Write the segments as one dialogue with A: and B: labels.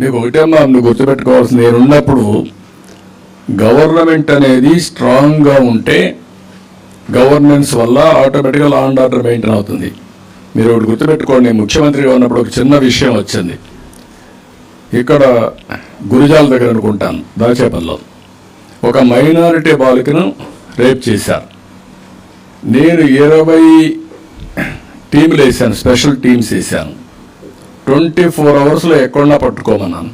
A: మీకు ఒకటే మా నువ్వు గుర్తుపెట్టుకోవాల్సింది. నేను ఉన్నప్పుడు గవర్నమెంట్ అనేది స్ట్రాంగ్గా ఉంటే గవర్నెన్స్ వల్ల ఆటోమేటిక్గా లా అండ్ ఆర్డర్ మెయింటైన్ అవుతుంది. మీరు ఒకటి గుర్తుపెట్టుకోండి నేను ముఖ్యమంత్రిగా ఉన్నప్పుడు ఒక చిన్న విషయం వచ్చింది. ఇక్కడ గురిజాల దగ్గర అనుకుంటాను దాచేపల్లిలో. ఒక మైనారిటీ బాలికను రేప్ చేశారు. నేను ఇరవై టీంలు వేసాను స్పెషల్ టీమ్స్ వేసాను ట్వంటీ ఫోర్ అవర్స్లో ఎక్కడన్నా పట్టుకోమన్నాను.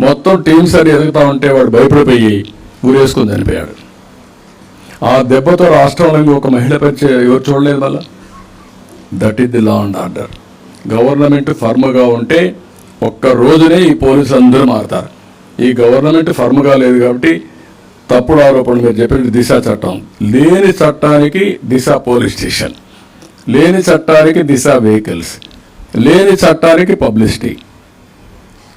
A: మొత్తం టీం సరి ఎదుగుతా ఉంటే వాడు భయపడిపోయి ఊరేసుకుని చనిపోయాడు. ఆ దెబ్బతో రాష్ట్రంలో ఇంకొక మహిళ పరిచే ఎవరు చూడలేదు మళ్ళా? That is the law and order government ఫర్మ్గా ఉంటే ఒక్క రోజునే ఈ పోలీసులు అందరూ మారుతారు. ఈ గవర్నమెంట్ ఫర్మ్గా లేదు కాబట్టి తప్పుడు ఆరోపణ మీరు చెప్పిన దిశ చట్టం. లేని చట్టానికి దిశ పోలీస్ స్టేషన్. లేని చట్టానికి దిశ వెహికల్స్ లేని చట్టానికి పబ్లిసిటీ.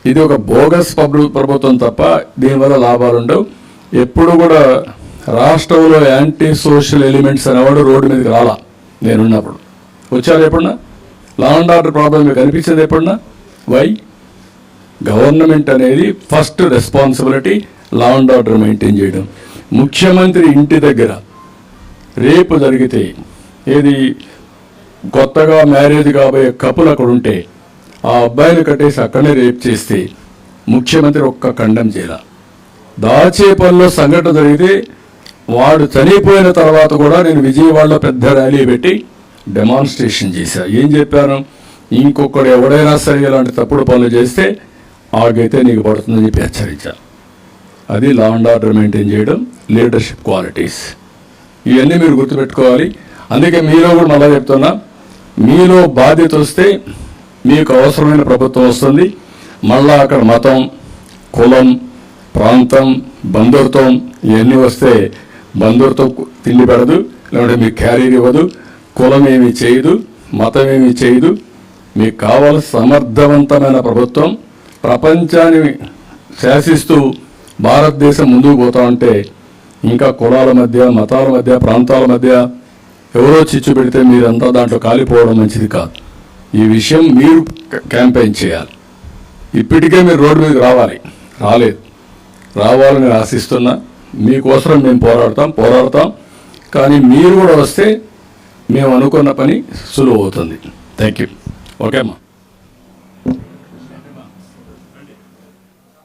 A: ఇది ఒక బోగస్ పబ్లి ప్రభుత్వం తప్ప దీనివల్ల లాభాలు ఉండవు. ఎప్పుడు కూడా రాష్ట్రంలో యాంటీ సోషల్ ఎలిమెంట్స్ అనేవాడు రోడ్డు మీదకి రాలా. నేనున్నప్పుడు. వచ్చారు ఎప్పుడన్నా? లా అండ్ ఆర్డర్ ప్రాబ్లం మీకు అనిపించింది ఎప్పుడన్నా? వై? గవర్నమెంట్ అనేది first responsibility law and order maintain చేయడం. ముఖ్యమంత్రి ఇంటి దగ్గర రేపు జరిగితే ఏది? కొత్తగా మ్యారేజ్ కాబోయే కపుల్ అక్కడ ఉంటే ఆ అబ్బాయిని కట్టేసి అక్కడనే రేప్ చేస్తే ముఖ్యమంత్రి ఒక్క ఖండం చేయాల. దాచేపల్లిలో సంఘటన జరిగితే వాడు చనిపోయిన తర్వాత కూడా నేను విజయవాడలో పెద్ద ర్యాలీ పెట్టి డెమాన్స్ట్రేషన్ చేశా. ఏం చెప్పాను? ఇంకొకడు ఎవడైనా సరే ఇలాంటి తప్పుడు పనులు చేస్తే ఆడికైతే నీకు పడుతుందని చెప్పి హెచ్చరించా. అది లా అండ్ ఆర్డర్ మెయింటైన్ చేయడం లీడర్షిప్ క్వాలిటీస్ ఇవన్నీ మీరు గుర్తుపెట్టుకోవాలి. అందుకే మీలో కూడా మళ్ళీ చెప్తున్నా మీలో బాధ్యత వస్తే మీకు అవసరమైన ప్రభుత్వం వస్తుంది. మళ్ళా అక్కడ మతం కులం ప్రాంతం బంధుత్వం ఇవన్నీ వస్తే బంధుత్వం తిండి పెడదు లేదంటే మీకు క్యారీర్ ఇవ్వదు కులం ఏమి చేయదు మతం ఏమి చేయదు. మీకు కావాల్సిన సమర్థవంతమైన ప్రభుత్వం. ప్రపంచాన్ని శాసిస్తూ భారతదేశం ముందుకు పోతా ఉంటే ఇంకా కులాల మధ్య మతాల మధ్య ప్రాంతాల మధ్య ఎవరో చిచ్చు పెడితే మీరంతా దాంట్లో కాలిపోవడం మంచిది కాదు. ఈ విషయం మీరు క్యాంపెయిన్ చేయాలి. ఇప్పటికే మీరు రోడ్డు మీదకి రావాలి. రాలేదు. రావాలని ఆశిస్తున్నా మీకోసం మేము పోరాడతాం పోరాడతాం. కానీ మీరు కూడా వస్తే మేము అనుకున్న పని సులువు అవుతుంది. థ్యాంక్ యూ ఓకే అమ్మా